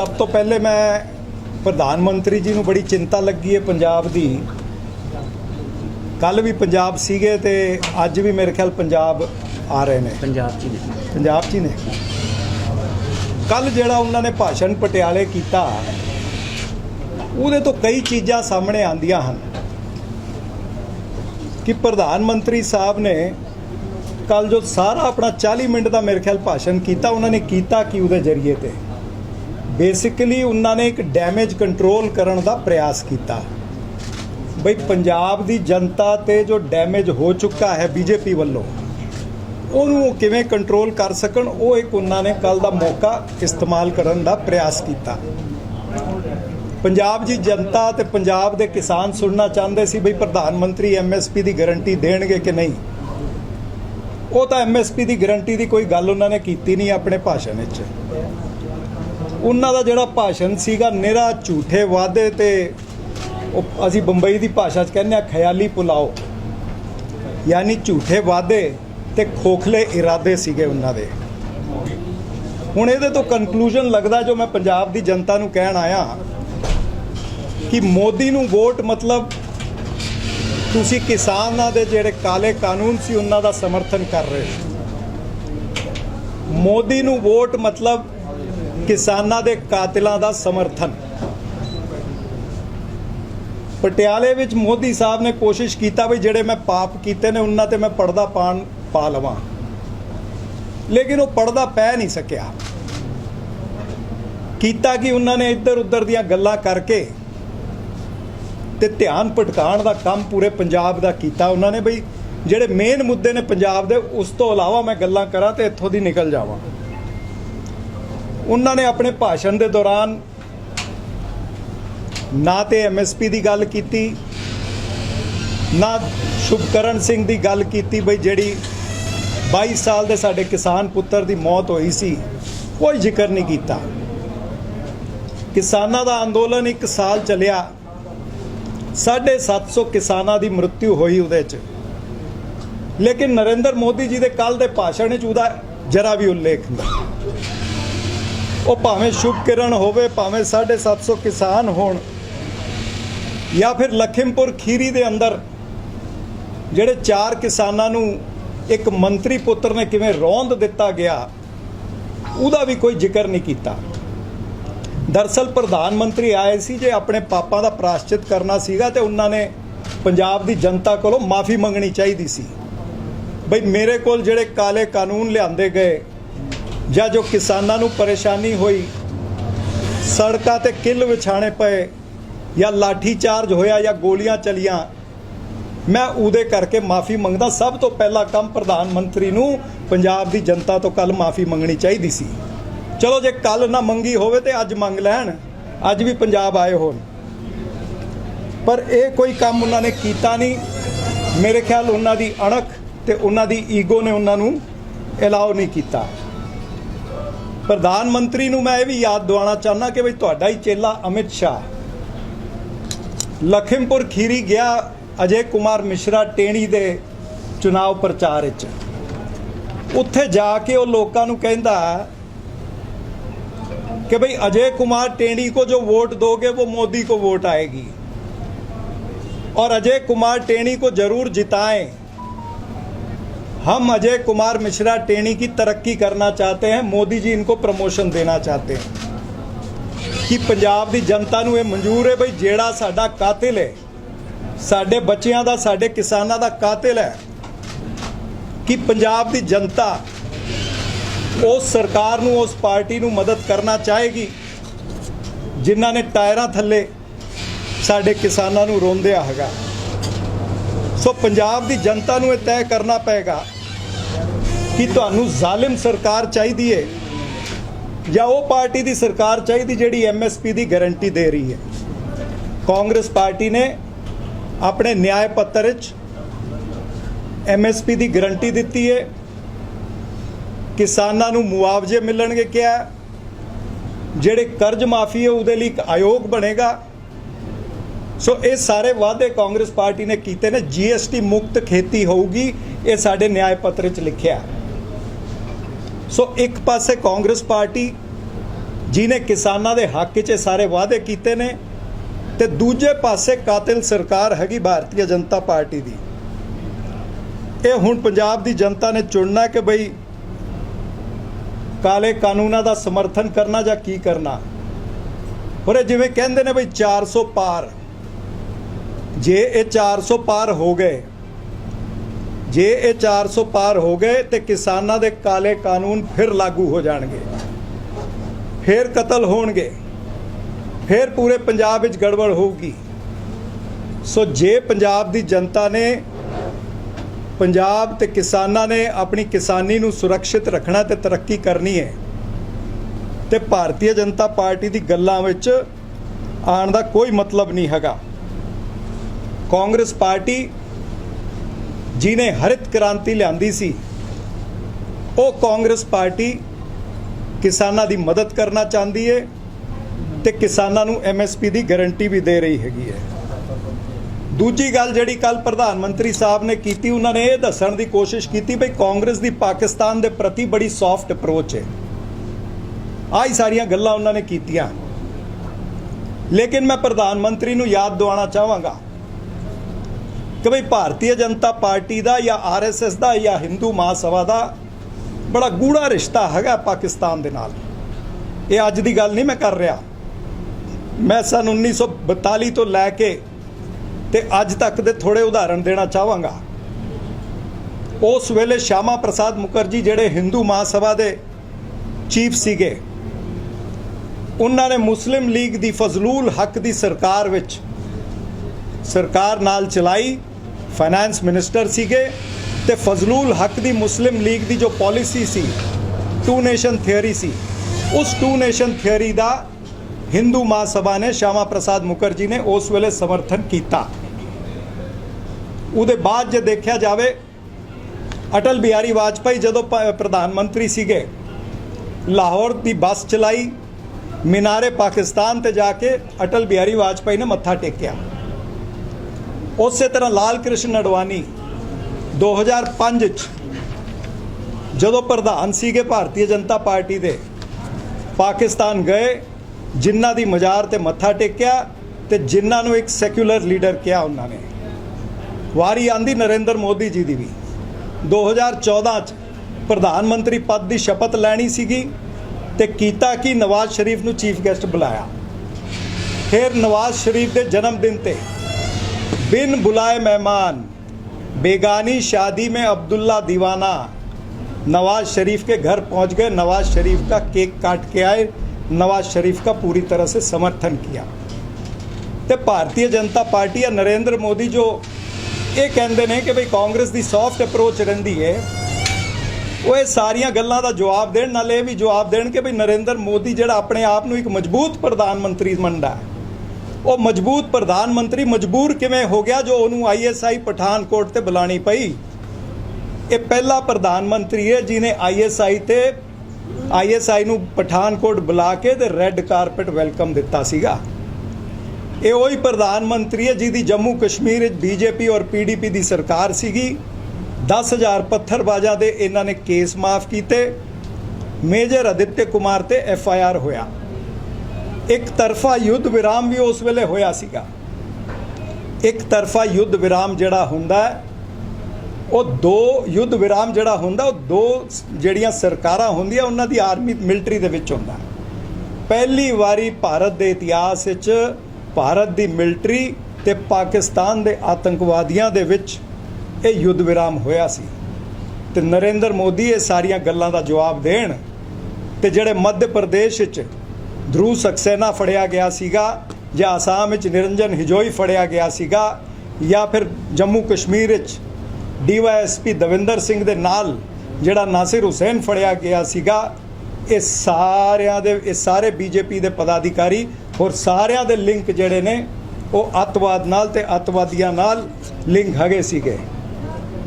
ਸਭ ਤੋਂ ਪਹਿਲੇ ਮੈਂ ਪ੍ਰਧਾਨ ਮੰਤਰੀ ਜੀ ਨੂੰ ਬੜੀ ਚਿੰਤਾ ਲੱਗੀ ਹੈ ਪੰਜਾਬ ਦੀ। ਕੱਲ ਵੀ ਪੰਜਾਬ ਸੀਗੇ ਤੇ ਅੱਜ ਵੀ ਮੇਰੇ ਖਿਆਲ ਪੰਜਾਬ ਆ ਰਹੇ ਨੇ। ਪੰਜਾਬ 'ਚ ਹੀ ਨੇ। ਪੰਜਾਬ 'ਚ ਹੀ ਨੇ। ਕੱਲ ਜਿਹੜਾ ਉਹਨਾਂ ਨੇ ਭਾਸ਼ਣ ਪਟਿਆਲੇ ਕੀਤਾ ਉਹਦੇ ਤੋਂ ਕਈ ਚੀਜ਼ਾਂ ਸਾਹਮਣੇ ਆਂਦੀਆਂ ਹਨ। ਕਿ ਪ੍ਰਧਾਨ ਮੰਤਰੀ ਸਾਹਿਬ ਨੇ ਕੱਲ ਜੋ ਸਾਰਾ ਆਪਣਾ 40 ਮਿੰਟ ਦਾ ਮੇਰੇ ਖਿਆਲ ਭਾਸ਼ਣ ਕੀਤਾ ਉਹਨਾਂ ਨੇ ਕੀਤਾ ਕਿ ਉਹਦੇ ਜ਼ਰੀਏ ਤੇ? ਬੇਸਿਕਲੀ ਉਹਨਾਂ ਨੇ ਇੱਕ ਡੈਮੇਜ ਕੰਟਰੋਲ ਕਰਨ ਦਾ ਪ੍ਰਯਾਸ ਕੀਤਾ। ਬਈ ਪੰਜਾਬ ਦੀ ਜਨਤਾ ਤੇ ਜੋ ਡੈਮੇਜ ਹੋ ਚੁੱਕਾ ਹੈ ਬੀਜੇਪੀ ਵੱਲੋਂ, ਉਹਨੂੰ ਉਹ ਕਿਵੇਂ ਕੰਟਰੋਲ ਕਰ ਸਕਣ, ਉਹ ਇੱਕ ਉਹਨਾਂ ਨੇ ਕੱਲ ਦਾ ਮੌਕਾ ਇਸਤੇਮਾਲ ਕਰਨ ਦਾ ਪ੍ਰਯਾਸ ਕੀਤਾ। ਪੰਜਾਬ ਦੀ ਜਨਤਾ ਤੇ ਪੰਜਾਬ ਦੇ ਕਿਸਾਨ ਸੁਣਨਾ ਚਾਹੁੰਦੇ ਸੀ ਬਈ ਪ੍ਰਧਾਨ ਮੰਤਰੀ ਐਮਐਸਪੀ ਦੀ ਗਾਰੰਟੀ ਦੇਣਗੇ ਕਿ ਨਹੀਂ। ਉਹ ਤਾਂ ਐਮਐਸਪੀ ਦੀ ਗਾਰੰਟੀ ਦੀ ਕੋਈ ਗੱਲ ਉਹਨਾਂ ਨੇ ਕੀਤੀ ਨਹੀਂ ਆਪਣੇ ਭਾਸ਼ਣ ਵਿੱਚ। ਉਹਨਾਂ ਦਾ ਜਿਹੜਾ ਭਾਸ਼ਣ ਸੀਗਾ ਨਿਹਰਾ ਝੂਠੇ ਵਾਅਦੇ ਤੇ, ਉਹ ਅਸੀਂ ਬੰਬਈ ਦੀ ਭਾਸ਼ਾ 'ਚ ਕਹਿੰਦੇ ਆ ਖਿਆਲੀ ਪੁਲਾਓ। ਯਾਨੀ ਝੂਠੇ ਵਾਅਦੇ ਤੇ ਖੋਖਲੇ ਇਰਾਦੇ ਸੀਗੇ ਉਹਨਾਂ ਦੇ। ਹੁਣ ਇਹਦੇ ਤੋਂ ਕਨਕਲੂਜਨ ਲੱਗਦਾ ਜੋ ਮੈਂ ਪੰਜਾਬ ਦੀ ਜਨਤਾ ਨੂੰ ਕਹਿਣ ਆਇਆ ਕਿ ਮੋਦੀ ਨੂੰ ਵੋਟ ਮਤਲਬ ਤੁਸੀਂ ਕਿਸਾਨਾਂ ਦੇ ਜਿਹੜੇ ਕਾਲੇ ਕਾਨੂੰਨ ਸੀ, ਉਹਨਾਂ ਦਾ ਸਮਰਥਨ ਕਰ ਰਹੇ ਹੋ। ਮੋਦੀ ਨੂੰ ਵੋਟ ਮਤਲਬ ਕਿਸਾਨਾਂ ਦੇ ਕਾਤਲਾਂ ਦਾ ਸਮਰਥਨ। ਪਟਿਆਲੇ ਵਿੱਚ ਮੋਦੀ ਸਾਹਿਬ ਨੇ ਕੋਸ਼ਿਸ਼ ਕੀਤਾ ਵੀ ਜਿਹੜੇ ਮੈਂ ਪਾਪ ਕੀਤੇ ਨੇ, ਉਹਨਾਂ ਤੇ ਮੈਂ ਪਰਦਾ ਪਾਣ ਪਾ ਲਵਾਂ। ਲੇਕਿਨ ਉਹ ਪਰਦਾ ਪੈ ਨਹੀਂ ਸਕਿਆ। ਕੀਤਾ ਕਿ ਉਹਨਾਂ ਨੇ ਇੱਧਰ ਉੱਧਰ ਦੀਆਂ ਗੱਲਾਂ ਕਰਕੇ ਤੇ ਧਿਆਨ ਭਟਕਾਉਣ ਦਾ ਕੰਮ ਪੂਰੇ ਪੰਜਾਬ ਦਾ ਕੀਤਾ। ਉਹਨਾਂ ਨੇ ਬਈ, ਜਿਹੜੇ ਮੇਨ ਮੁੱਦੇ ਨੇ ਪੰਜਾਬ ਦੇ, ਉਸ ਤੋਂ ਇਲਾਵਾ ਮੈਂ ਗੱਲਾਂ ਕਰਾਂ ਤੇ ਇੱਥੋਂ ਦੀ ਨਿਕਲ ਜਾਵਾਂ। ਉਹਨਾਂ ਨੇ ਆਪਣੇ ਭਾਸ਼ਣ ਦੇ ਦੌਰਾਨ ਨਾ ਤੇ ਐਮਐਸਪੀ ਦੀ ਗੱਲ ਕੀਤੀ, ਨਾ ਸ਼ੁਭਕਰਨ ਸਿੰਘ ਦੀ ਗੱਲ ਕੀਤੀ ਬਈ ਜਿਹੜੀ 22 ਸਾਲ ਦੇ ਸਾਡੇ ਕਿਸਾਨ ਪੁੱਤਰ ਦੀ ਮੌਤ ਹੋਈ ਸੀ, ਕੋਈ ਜ਼ਿਕਰ ਨਹੀਂ ਕੀਤਾ। ਕਿਸਾਨਾਂ ਦਾ ਅੰਦੋਲਨ ਇੱਕ ਸਾਲ ਚੱਲਿਆ। 750 ਕਿਸਾਨਾਂ ਦੀ ਮ੍ਰਿਤਿੂ ਹੋਈ ਉਹਦੇ 'ਚ। ਲੇਕਿਨ ਨਰਿੰਦਰ ਮੋਦੀ ਜੀ ਦੇ ਕੱਲ ਦੇ ਭਾਸ਼ਣ ਵਿੱਚ ਉਹਦਾ ਜਰਾ ਵੀ ਉਲੇਖ ਨਹੀਂ। ਉਹ ਭਾਵੇਂ ਸ਼ੁਭ ਕਿਰਨ ਹੋਵੇ, ਭਾਵੇਂ 750 ਕਿਸਾਨ ਹੋਣ, ਜਾਂ ਫਿਰ ਲਖੀਮਪੁਰ ਖੀਰੀ ਦੇ ਅੰਦਰ, ਜਿਹੜੇ ਚਾਰ ਕਿਸਾਨਾਂ ਨੂੰ ਇੱਕ ਮੰਤਰੀ ਪੁੱਤਰ ਨੇ ਕਿਵੇਂ ਰੌਂਦ ਦਿੱਤਾ ਗਿਆ, ਉਹਦਾ ਵੀ ਕੋਈ ਜ਼ਿਕਰ ਨਹੀਂ ਕੀਤਾ। ਦਰਸਲ ਪ੍ਰਧਾਨ ਮੰਤਰੀ ਆਏ ਸੀ ਜੇ ਆਪਣੇ ਪਾਪਾਂ ਦਾ ਪ੍ਰਾਸ਼ਚਿਤ ਕਰਨਾ ਸੀਗਾ ਤੇ ਉਹਨਾਂ ਨੇ ਪੰਜਾਬ ਦੀ ਜਨਤਾ ਕੋਲੋਂ ਮਾਫੀ ਮੰਗਣੀ ਚਾਹੀਦੀ ਸੀ। ਬਈ ਮੇਰੇ ਕੋਲ ਜਿਹੜੇ ਕਾਲੇ ਕਾਨੂੰਨ ਲਿਆਂਦੇ ਗਏ ਜਾਂ ਜੋ ਕਿਸਾਨਾਂ ਨੂੰ ਪਰੇਸ਼ਾਨੀ ਹੋਈ, ਸੜਕਾਂ ਤੇ ਕਿੱਲ ਵਿਛਾਣੇ ਪਏ ਜਾਂ ਲਾਠੀ ਚਾਰਜ ਹੋਇਆ ਜਾਂ ਗੋਲੀਆਂ ਚਲੀਆਂ, ਮੈਂ ਉਹਦੇ ਕਰਕੇ ਮਾਫੀ ਮੰਗਦਾ। ਸਭ ਤੋਂ ਪਹਿਲਾ ਕੰਮ ਪ੍ਰਧਾਨ ਮੰਤਰੀ ਨੂੰ ਪੰਜਾਬ ਦੀ ਜਨਤਾ ਤੋਂ ਕੱਲ ਮਾਫੀ ਮੰਗਣੀ ਚਾਹੀਦੀ ਸੀ। ਚਲੋ ਜੇ ਕੱਲ ਨਾ ਮੰਗੀ ਹੋਵੇ ਤੇ ਅੱਜ ਮੰਗ ਲੈਣ, ਅੱਜ ਵੀ ਪੰਜਾਬ ਆਏ ਹੋਣ। ਪਰ ਇਹ ਕੋਈ ਕੰਮ ਉਹਨਾਂ ਨੇ ਕੀਤਾ ਨਹੀਂ। ਮੇਰੇ ਖਿਆਲ ਉਹਨਾਂ ਦੀ ਅਣਖ ਤੇ ਉਹਨਾਂ ਦੀ ਈਗੋ ਨੇ ਉਹਨਾਂ ਨੂੰ ਅਲਾਉ ਨਹੀਂ ਕੀਤਾ। ਪ੍ਰਧਾਨ ਮੰਤਰੀ ਨੂੰ ਮੈਂ ਇਹ ਵੀ ਯਾਦ ਦਿਵਾਉਣਾ ਚਾਹੁੰਦਾ ਕਿ ਬਈ ਤੁਹਾਡਾ ਹੀ ਚੇਲਾ ਅਮਿਤ ਸ਼ਾਹ ਲਖਿਮਪੁਰ ਖੀਰੀ ਗਿਆ ਅਜੇ ਕੁਮਾਰ ਮਿਸ਼ਰਾ ਟੇਣੀ ਦੇ ਚੁਣਾਵ ਪ੍ਰਚਾਰ ਵਿੱਚ ਉੱਥੇ ਜਾ ਕੇ ਉਹ ਲੋਕਾਂ ਨੂੰ ਕਹਿੰਦਾ कि भाई अजय कुमार टेणी को जो वोट दोगे वो मोदी को वोट आएगी और अजय कुमार टेणी को जरूर जिताएं हम अजय कुमार मिश्रा टेणी की तरक्की करना चाहते हैं मोदी जी इनको प्रमोशन देना चाहते हैं ਕਿ ਪੰਜਾਬ ਦੀ ਜਨਤਾ ਨੂੰ ਇਹ ਮਨਜ਼ੂਰ ਹੈ ਬਈ ਜਿਹੜਾ ਸਾਡਾ ਕਾਤਿਲ ਹੈ ਸਾਡੇ ਬੱਚਿਆਂ ਦਾ ਸਾਡੇ ਕਿਸਾਨਾਂ ਦਾ ਕਾਤਿਲ ਹੈ ਕਿ ਪੰਜਾਬ ਦੀ ਜਨਤਾ ਉਸ ਸਰਕਾਰ ਨੂੰ ਉਸ ਪਾਰਟੀ ਨੂੰ ਮਦਦ ਕਰਨਾ ਚਾਹੇਗੀ ਜਿਨ੍ਹਾਂ ਨੇ ਟਾਇਰਾਂ ਥੱਲੇ ਸਾਡੇ ਕਿਸਾਨਾਂ ਨੂੰ ਰੋਂਦਿਆ ਹੈਗਾ ਸੋ ਪੰਜਾਬ ਦੀ ਜਨਤਾ ਨੂੰ ਇਹ ਤੈਅ ਕਰਨਾ ਪਏਗਾ ਕਿ ਤੁਹਾਨੂੰ ਜ਼ਾਲਿਮ ਸਰਕਾਰ ਚਾਹੀਦੀ ਹੈ ਜਾਂ ਉਹ ਪਾਰਟੀ ਦੀ ਸਰਕਾਰ ਚਾਹੀਦੀ ਜਿਹੜੀ ਐਮਐਸਪੀ ਦੀ ਗਾਰੰਟੀ ਦੇ ਰਹੀ ਹੈ ਕਾਂਗਰਸ ਪਾਰਟੀ ਨੇ ਆਪਣੇ ਨਿਆਂ ਪੱਤਰ ਵਿੱਚ ਐਮਐਸਪੀ ਦੀ ਗਾਰੰਟੀ ਦਿੱਤੀ ਹੈ ਕਿਸਾਨਾਂ ਨੂੰ ਮੁਆਵਜ਼ੇ ਮਿਲਣਗੇ ਕਿਹਾ। ਜਿਹੜੇ ਕਰਜ਼ ਮਾਫੀ ਹੈ, ਉਹਦੇ ਲਈ ਇੱਕ ਆਯੋਗ ਬਣੇਗਾ। ਸੋ ਇਹ ਸਾਰੇ ਵਾਅਦੇ ਕਾਂਗਰਸ ਪਾਰਟੀ ਨੇ ਕੀਤੇ ਨੇ। ਜੀਐਸਟੀ ਮੁਕਤ ਖੇਤੀ ਹੋਊਗੀ, ਇਹ ਸਾਡੇ ਨਿਆਂ ਪੱਤਰ ਵਿੱਚ ਲਿਖਿਆ। ਸੋ ਇੱਕ ਪਾਸੇ ਕਾਂਗਰਸ ਪਾਰਟੀ ਜਿਨੇ ਕਿਸਾਨਾਂ ਦੇ ਹੱਕ 'ਚ ਇਹ ਸਾਰੇ ਵਾਅਦੇ ਕੀਤੇ ਨੇ, ਤੇ ਦੂਜੇ ਪਾਸੇ ਕਾਤਿਲ ਸਰਕਾਰ ਹੈਗੀ ਭਾਰਤੀ ਜਨਤਾ ਪਾਰਟੀ ਦੀ। ਇਹ ਹੁਣ ਪੰਜਾਬ ਦੀ ਜਨਤਾ ਨੇ ਚੁਣਨਾ ਕਿ ਬਈ ਕਾਲੇ ਕਾਨੂੰਨਾਂ ਦਾ ਸਮਰਥਨ ਕਰਨਾ ਜਾਂ ਕੀ ਕਰਨਾ। ਹੋਰ ਇਹ ਜਿਵੇਂ ਕਹਿੰਦੇ ਨੇ ਬਈ 400 ਪਾਰ ਜੇ ਇਹ 400 ਪਾਰ ਹੋ ਗਏ, ਜੇ ਇਹ 400 ਪਾਰ ਹੋ ਗਏ ਤੇ ਕਿਸਾਨਾਂ ਦੇ ਕਾਲੇ ਕਾਨੂੰਨ ਫਿਰ ਲਾਗੂ ਹੋ ਜਾਣਗੇ, ਫਿਰ ਕਤਲ ਹੋਣਗੇ, ਫਿਰ ਪੂਰੇ ਪੰਜਾਬ ਵਿੱਚ ਗੜਬੜ ਹੋਊਗੀ। ਸੋ ਜੇ ਪੰਜਾਬ ਦੀ ਜਨਤਾ ਨੇ ਪੰਜਾਬ ਤੇ ਕਿਸਾਨਾਂ ਨੇ ਆਪਣੀ ਕਿਸਾਨੀ ਨੂੰ ਸੁਰੱਖਿਅਤ ਰੱਖਣਾ ਤੇ ਤਰੱਕੀ ਕਰਨੀ ਹੈ ਤੇ ਭਾਰਤੀ ਜਨਤਾ ਪਾਰਟੀ ਦੀ ਗੱਲਾਂ ਵਿੱਚ ਆਉਣ ਦਾ ਕੋਈ ਮਤਲਬ ਨਹੀਂ ਹੈਗਾ। ਕਾਂਗਰਸ ਪਾਰਟੀ ਜਿਨੇ ਹਰਿਤ ਕ੍ਰਾਂਤੀ ਲਿਆਂਦੀ ਸੀ, ਉਹ ਕਾਂਗਰਸ ਪਾਰਟੀ ਕਿਸਾਨਾਂ ਦੀ ਮਦਦ ਕਰਨਾ ਚਾਹੁੰਦੀ ਹੈ ਤੇ ਕਿਸਾਨਾਂ ਨੂੰ ਐਮਐਸਪੀ ਦੀ ਗਾਰੰਟੀ ਵੀ ਦੇ ਰਹੀ ਹੈਗੀ ਹੈ ਦੂਜੀ ਗੱਲ ਜਿਹੜੀ ਕੱਲ ਪ੍ਰਧਾਨ ਮੰਤਰੀ ਸਾਹਿਬ ਨੇ ਕੀਤੀ, ਉਹਨਾਂ ਨੇ ਇਹ ਦੱਸਣ ਦੀ ਕੋਸ਼ਿਸ਼ ਕੀਤੀ ਵੀ ਕਾਂਗਰਸ ਦੀ ਪਾਕਿਸਤਾਨ ਦੇ ਪ੍ਰਤੀ ਬੜੀ ਸੌਫਟ ਅਪਰੋਚ ਹੈ ਆਹੀ ਸਾਰੀਆਂ ਗੱਲਾਂ ਉਹਨਾਂ ਨੇ ਕੀਤੀਆਂ। ਲੇਕਿਨ ਮੈਂ ਪ੍ਰਧਾਨ ਮੰਤਰੀ ਨੂੰ ਯਾਦ ਦਿਵਾਉਣਾ ਚਾਹਾਂਗਾ ਕਿ ਭਈ ਭਾਰਤੀ ਜਨਤਾ ਪਾਰਟੀ ਦਾ ਜਾਂ ਆਰਐਸਐਸ ਦਾ ਜਾਂ ਹਿੰਦੂ ਮਹਾਸਭਾ ਦਾ ਬੜਾ ਗੂੜਾ ਰਿਸ਼ਤਾ ਹੈਗਾ ਪਾਕਿਸਤਾਨ ਦੇ ਨਾਲ। ਇਹ ਅੱਜ ਦੀ ਗੱਲ ਨਹੀਂ ਮੈਂ ਕਰ ਰਿਹਾ। ਮੈਂ ਸਨ 1942 ਤੋਂ ਲੈ ਕੇ ਤੇ ਅੱਜ ਤੱਕ ਦੇ ਥੋੜੇ ਉਦਾਹਰਣ ਦੇਣਾ ਚਾਹਾਂਗਾ। ਉਸ ਵੇਲੇ ਸ਼ਾਮਾ ਪ੍ਰਸਾਦ ਮੁਖਰਜੀ ਜਿਹੜੇ ਹਿੰਦੂ ਮਹਾਸਭਾ ਦੇ ਚੀਫ ਸੀਗੇ, ਉਹਨਾਂ ਨੇ ਮੁਸਲਿਮ ਲੀਗ ਦੀ ਫਜ਼ਲੂਲ ਹੱਕ ਦੀ ਸਰਕਾਰ ਵਿੱਚ ਸਰਕਾਰ ਨਾਲ ਚਲਾਈ ਫਾਈਨੈਂਸ ਮਿਨਿਸਟਰ ਸੀਗੇ ਤੇ ਫਜ਼ਲੂਲ ਹੱਕ ਦੀ ਮੁਸਲਿਮ ਲੀਗ ਦੀ ਜੋ ਪਾਲਿਸੀ ਸੀ ਟੂ ਨੇਸ਼ਨ ਥਿਉਰੀ ਸੀ, ਉਸ ਟੂ ਨੇਸ਼ਨ ਥਿਉਰੀ ਦਾ ਹਿੰਦੂ ਮਹਾਸਭਾ ਨੇ ਸ਼ਾਮਾ ਪ੍ਰਸਾਦ ਮੁਖਰਜੀ ਨੇ ਉਸ ਵੇਲੇ ਸਮਰਥਨ ਕੀਤਾ। ਉਹਦੇ ਬਾਅਦ ਜੇ ਦੇਖਿਆ ਜਾਵੇ, ਅਟਲ ਬਿਹਾਰੀ ਵਾਜਪਾਈ ਜਦੋਂ ਪ੍ਰਧਾਨ ਮੰਤਰੀ ਸੀਗੇ, ਲਾਹੌਰ ਦੀ ਬੱਸ ਚਲਾਈ, ਮਿਨਾਰੇ ਪਾਕਿਸਤਾਨ ਤੇ ਜਾ ਕੇ ਅਟਲ ਬਿਹਾਰੀ ਵਾਜਪਾਈ ਨੇ ਮੱਥਾ ਟੇਕਿਆ। ਉਸੇ ਤਰ੍ਹਾਂ ਲਾਲ ਕ੍ਰਿਸ਼ਨ ਅਡਵਾਨੀ 2005 ਚ ਜਦੋਂ ਪ੍ਰਧਾਨ ਸੀਗੇ ਭਾਰਤੀ ਜਨਤਾ ਪਾਰਟੀ ਦੇ, ਪਾਕਿਸਤਾਨ ਗਏ, ਜਿਨ੍ਹਾਂ ਦੀ ਮਜ਼ਾਰ ਤੇ ਮੱਥਾ ਟੇਕਿਆ ਤੇ ਜਿਨ੍ਹਾਂ ਨੂੰ ਇੱਕ ਸੈਕੂਲਰ ਲੀਡਰ ਕਿਹਾ ਉਹਨਾਂ ਨੇ। ਵਾਰੀ ਆਂਦੀ ਨਰਿੰਦਰ ਮੋਦੀ ਜੀ ਦੀ ਵੀ। 2014 ਚ ਪ੍ਰਧਾਨ ਮੰਤਰੀ ਪਦ ਦੀ ਸ਼ਪਥ ਲੈਣੀ ਸੀਗੀ ਤੇ ਕੀਤਾ ਕਿ ਨਵਾਜ਼ ਸ਼ਰੀਫ ਨੂੰ ਚੀਫ ਗੈਸਟ ਬੁਲਾਇਆ। ਫਿਰ ਨਵਾਜ਼ ਸ਼ਰੀਫ ਦੇ ਜਨਮ ਦਿਨ ਤੇ बिन बुलाए मेहमान बेगानी शादी में अब्दुल्ला दीवाना नवाज शरीफ के घर पहुंच गए नवाज शरीफ का केक काट के आए नवाज शरीफ का पूरी तरह से समर्थन किया ਤੇ ਭਾਰਤੀ ਜਨਤਾ ਪਾਰਟੀ ਜਾਂ ਨਰਿੰਦਰ ਮੋਦੀ ਜੋ ਇਹ ਕਹਿੰਦੇ ਨੇ ਕਿ ਭਈ ਕਾਂਗਰਸ ਦੀ ਸੌਫਟ ਅਪਰੋਚ ਰਹਿੰਦੀ ਹੈ ਉਹ ਇਹ ਸਾਰੀਆਂ ਗੱਲਾਂ ਦਾ ਜਵਾਬ ਦੇਣ ਨਾਲੇ ਇਹ ਵੀ ਜਵਾਬ ਦੇਣ ਕਿ ਭਈ ਨਰਿੰਦਰ ਮੋਦੀ ਜਿਹੜਾ ਆਪਣੇ ਆਪ ਨੂੰ ਇੱਕ ਮਜ਼ਬੂਤ ਪ੍ਰਧਾਨ ਮੰਤਰੀ ਮੰਨਦਾ ਹੈ ਉਹ ਮਜ਼ਬੂਤ ਪ੍ਰਧਾਨ ਮੰਤਰੀ ਮਜਬੂਰ ਕਿਵੇਂ ਹੋ ਗਿਆ ਜੋ ਉਹਨੂੰ ਆਈਐਸਆਈ ਪਠਾਨਕੋਟ ਤੇ ਬੁਲਾਣੀ ਪਈ? ਇਹ ਪਹਿਲਾ ਪ੍ਰਧਾਨ ਮੰਤਰੀ ਹੈ ਜਿਨੇ ਆਈਐਸਆਈ ਤੇ ਆਈਐਸਆਈ ਨੂੰ ਪਠਾਨਕੋਟ ਬੁਲਾ ਕੇ ਤੇ ਰੈੱਡ ਕਾਰਪਟ ਵੈਲਕਮ ਦਿੱਤਾ ਸੀਗਾ। ਇਹ ਉਹੀ ਪ੍ਰਧਾਨ ਮੰਤਰੀ ਹੈ ਜਿਹਦੀ ਜੰਮੂ ਕਸ਼ਮੀਰ ਵਿੱਚ ਬੀਜੇਪੀ ਔਰ ਪੀਡੀਪੀ ਦੀ ਸਰਕਾਰ ਸੀਗੀ। 10000 ਪੱਥਰਬਾਜ਼ਾਂ ਦੇ ਇਹਨਾਂ ਨੇ ਕੇਸ ਮਾਫ ਕੀਤੇ। ਮੇਜਰ ਅਦਿੱਤਿਆ ਕੁਮਾਰ ਤੇ ਐਫ ਆਈ ਆਰ ਹੋਇਆ। ਇੱਕ ਤਰਫਾ ਯੁੱਧ ਵਿਰਾਮ ਵੀ ਉਸ ਵੇਲੇ ਹੋਇਆ ਸੀਗਾ। ਇੱਕ ਤਰਫਾ ਯੁੱਧ ਵਿਰਾਮ ਜਿਹੜਾ ਹੁੰਦਾ ਹੈ, ਉਹ ਦੋ ਯੁੱਧ ਵਿਰਾਮ ਜਿਹੜਾ ਹੁੰਦਾ ਉਹ ਦੋ ਜਿਹੜੀਆਂ ਸਰਕਾਰਾਂ ਹੁੰਦੀਆਂ ਉਹਨਾਂ ਦੀ ਆਰਮੀ ਮਿਲਟਰੀ ਦੇ ਵਿੱਚ ਹੁੰਦਾ। ਪਹਿਲੀ ਵਾਰੀ ਭਾਰਤ ਦੇ ਇਤਿਹਾਸ ਵਿੱਚ ਭਾਰਤ ਦੀ ਮਿਲਟਰੀ ਤੇ ਪਾਕਿਸਤਾਨ ਦੇ ਆਤੰਕਵਾਦੀਆਂ ਦੇ ਵਿੱਚ ਇਹ ਯੁੱਧ ਵਿਰਾਮ ਹੋਇਆ ਸੀ। ਤੇ ਨਰਿੰਦਰ ਮੋਦੀ ਇਹ ਸਾਰੀਆਂ ਗੱਲਾਂ ਦਾ ਜਵਾਬ ਦੇਣ ਤੇ ਜਿਹੜੇ ਮੱਧ ਪ੍ਰਦੇਸ਼ ਵਿੱਚ ਧਰੂ ਸਕਸੈਨਾ ਫੜਿਆ ਗਿਆ ਸੀਗਾ ਜਾਂ ਅਸਾਮ ਵਿੱਚ ਨਿਰੰਜਨ ਹਿਜੋਈ ਫੜਿਆ ਗਿਆ ਸੀਗਾ ਜਾਂ ਫਿਰ ਜੰਮੂ ਕਸ਼ਮੀਰ ਵਿੱਚ ਡੀਵਾਈਐਸਪੀ ਦਵਿੰਦਰ ਸਿੰਘ ਦੇ ਨਾਲ ਜਿਹੜਾ ਨਾਸਿਰ ਹੁਸੈਨ ਫੜਿਆ ਗਿਆ ਸੀਗਾ, ਇਹ ਸਾਰਿਆਂ ਦੇ, ਇਹ ਸਾਰੇ ਬੀਜੇਪੀ ਦੇ ਪਦਾਧਿਕਾਰੀ ਔਰ ਸਾਰਿਆਂ ਦੇ ਲਿੰਕ ਜਿਹੜੇ ਨੇ, ਉਹ ਅੱਤਵਾਦ ਨਾਲ ਤੇ ਅੱਤਵਾਦੀਆਂ ਨਾਲ ਲਿੰਕ ਹੈਗੇ ਸੀਗੇ।